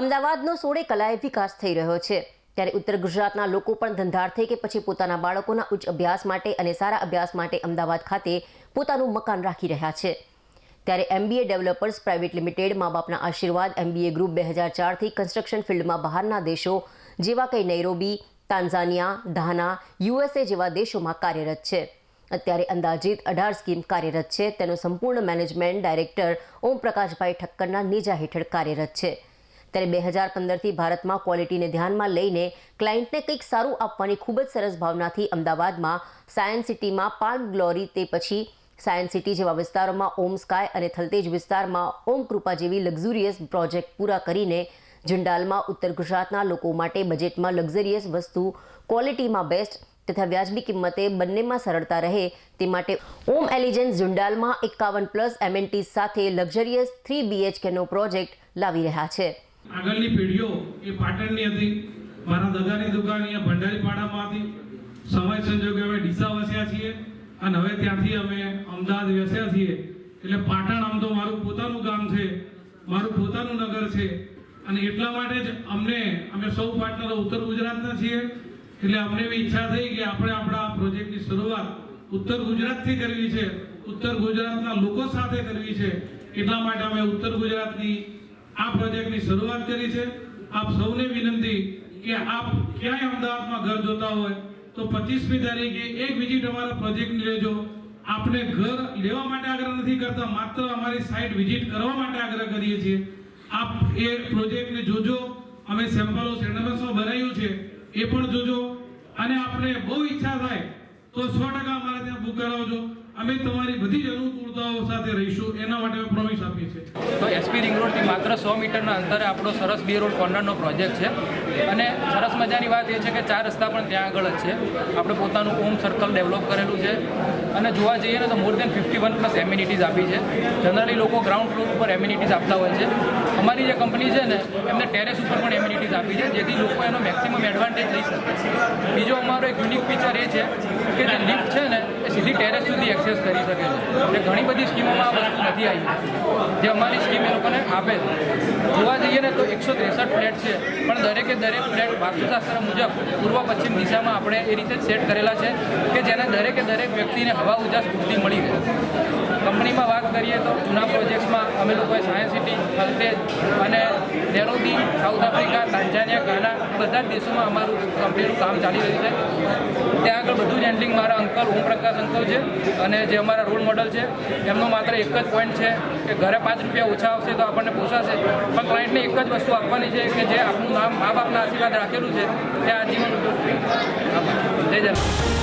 અમદાવાદનો સોળે કલાએ વિકાસ થઈ રહ્યો છે. ત્યારે ઉત્તર ગુજરાતના લોકો પણ ધંધાર્થે કે પછી પોતાના બાળકોના ઉચ્ચ અભ્યાસ માટે અને સારા અભ્યાસ માટે અમદાવાદ ખાતે પોતાનું મકાન રાખી રહ્યા છે. ત્યારે એમબીએ ડેવલપર્સ પ્રાઇવેટ લિમિટેડ મા બાપના આશીર્વાદ એમબીએ ગ્રુપ બે હજાર ચારથી કન્સ્ટ્રક્શન ફિલ્ડમાં બહારના દેશો જેવા કે નૈરોબી તાન્ઝાનિયા ધાના યુએસએ જેવા દેશોમાં કાર્યરત છે. અત્યારે અંદાજિત અઢાર સ્કીમ કાર્યરત છે. તેનો સંપૂર્ણ મેનેજમેન્ટ ડાયરેક્ટર ઓમ પ્રકાશભાઈ ઠક્કરના નેજા હેઠળ કાર્યરત છે. ત્યારે બે હજાર પંદરથી ભારતમાં ક્વોલિટીને ધ્યાનમાં લઈને ક્લાયન્ટને કંઈક સારું આપવાની ખૂબ જ સરસ ભાવનાથી અમદાવાદમાં સાયન્સ સિટીમાં પાલ્મ ગ્લોરી તે પછી સાયન્સ સિટી જેવા વિસ્તારોમાં ઓમ સ્કાય અને થલતેજ વિસ્તારમાં ઓમ કૃપા જેવી લક્ઝુરિયસ પ્રોજેક્ટ પૂરા કરીને જંડાલમાં ઉત્તર ગુજરાતના લોકો માટે બજેટમાં લક્ઝરિયસ વસ્તુ ક્વોલિટીમાં બેસ્ટ તથા વ્યાજબી કિંમતે બંનેમાં સરળતા રહે તે માટે ઓમ એલિજન્સ ઝુંડાલમાં એકાવન પ્લસ એમએનટી સાથે લક્ઝરિયસ થ્રી બીએચકેનો પ્રોજેક્ટ લાવી રહ્યા છે. આગળની પેઢીઓ એ પાટણની હતી, મારા દાદાની દુકાન અહીંયા ભંડારીપાડામાં હતી સમય સંજોગે અમે ડીસા વસ્યા છીએ અને હવે ત્યાંથી અમે અમદાવાદ વસ્યા છીએ. એટલે પાટણ આમ તો મારું પોતાનું ગામ છે, મારું પોતાનું નગર છે. અને એટલા માટે જ અમને, અમે સૌ પાર્ટનરો ઉત્તર ગુજરાતના છીએ. એટલે અમને એવી ઈચ્છા થઈ કે આપણે આપણા આ પ્રોજેક્ટની શરૂઆત ઉત્તર ગુજરાતથી કરવી છે, ઉત્તર ગુજરાતના લોકો સાથે કરવી છે. એટલા માટે અમે ઉત્તર ગુજરાતની આ પ્રોજેક્ટની શરૂઆત કરી છે. આપ સૌને વિનંતી કે આપ ક્યાંય અમદાવાદમાં ઘર જોતા હોય તો પચીસમી તારીખે એક વિઝિટ અમારા પ્રોજેક્ટની લેજો. આપણે ઘર લેવા માટે આગ્રહ નથી કરતા, માત્ર અમારી સાઇટ વિઝિટ કરવા માટે આગ્રહ કરીએ છીએ. આપ એ પ્રોજેક્ટને જોજો. અમે સેમ્પલો સેન્ડબસમાં બનાવ્યું છે. એ પણ જોજો. અને આપણે બહુ ઈચ્છા થાય તો સો ટકા અમારે ત્યાં બુક કરાવજો અમે તમારી બધી જ અનુકૂળતાઓ સાથે રહીશું. એના માટે અમે પ્રોમિસ આપીએ છીએ. તો એસપી રિંગ રોડથી માત્ર સો મીટરના અંતરે આપણો સરસ બી રોડ કોર્નરનો પ્રોજેક્ટ છે. અને સરસ મજાની વાત એ છે કે ચાર રસ્તા પણ ત્યાં આગળ જ છે. આપણે પોતાનું ઓમ સર્કલ ડેવલપ કરેલું છે. અને જોવા જઈએ ને તો more than fifty one plus amenities આપી છે. જનરલી લોકો ગ્રાઉન્ડ ફ્લોર ઉપર એમ્યુનિટીઝ આપતા હોય છે. અમારી જે કંપની છે ને, એમને ટેરેસ ઉપર પણ એમ્યુનિટીઝ આપી છે, જેથી લોકો એનો મેક્સિમમ એડવાન્ટેજ લઈ શકે બીજો અમારો એક યુનિક ફીચર એ છે કે જે લિફ્ટ છે ને, એ સીધી ટેરેસ સુધી એક્સેસ કરી શકે છે. એટલે ઘણી બધી સ્કીમોમાં આ વસ્તુ નથી આવી. જે અમારી સ્કીમ એ લોકોને આપે છે. જોવા જઈએ ને તો એકસો ત્રેસઠ ફ્લેટ છે, પણ દરેકે દરેક ફ્લેટ વાસ્તુશાસ્ત્ર મુજબ પૂર્વ પશ્ચિમ દિશામાં આપણે એ રીતે સેટ કરેલા છે કે જેને દરેકે દરેક વ્યક્તિને હવા ઉજાસ પૂરતી મળી રહે. કંપનીમાં વાત કરીએ તો જૂના પ્રોજેક્ટ્સમાં અમે લોકોએ સાયન્સ સિટી થલતેજ અને Nairobi South Africa Tanzania Ghana બધા જ દેશોમાં અમારું કંપનીનું કામ ચાલી રહ્યું છે. ત્યાં આગળ બધું જ હેન્ડલિંગ મારા અંકલ ઓમપ્રકાશ અંકલ છે અને જે અમારા રોલ મોડલ છે, એમનો માત્ર એક જ પોઈન્ટ છે કે ઘરે પાંચ રૂપિયા ઓછા આવશે તો આપણને પોસાશે. પણ ક્લાયન્ટને એક જ વસ્તુ આપવાની છે કે જે આપણું નામ, મા બાપના આશીર્વાદ રાખેલું છે તે આજીવન ઉપયોગ જય જય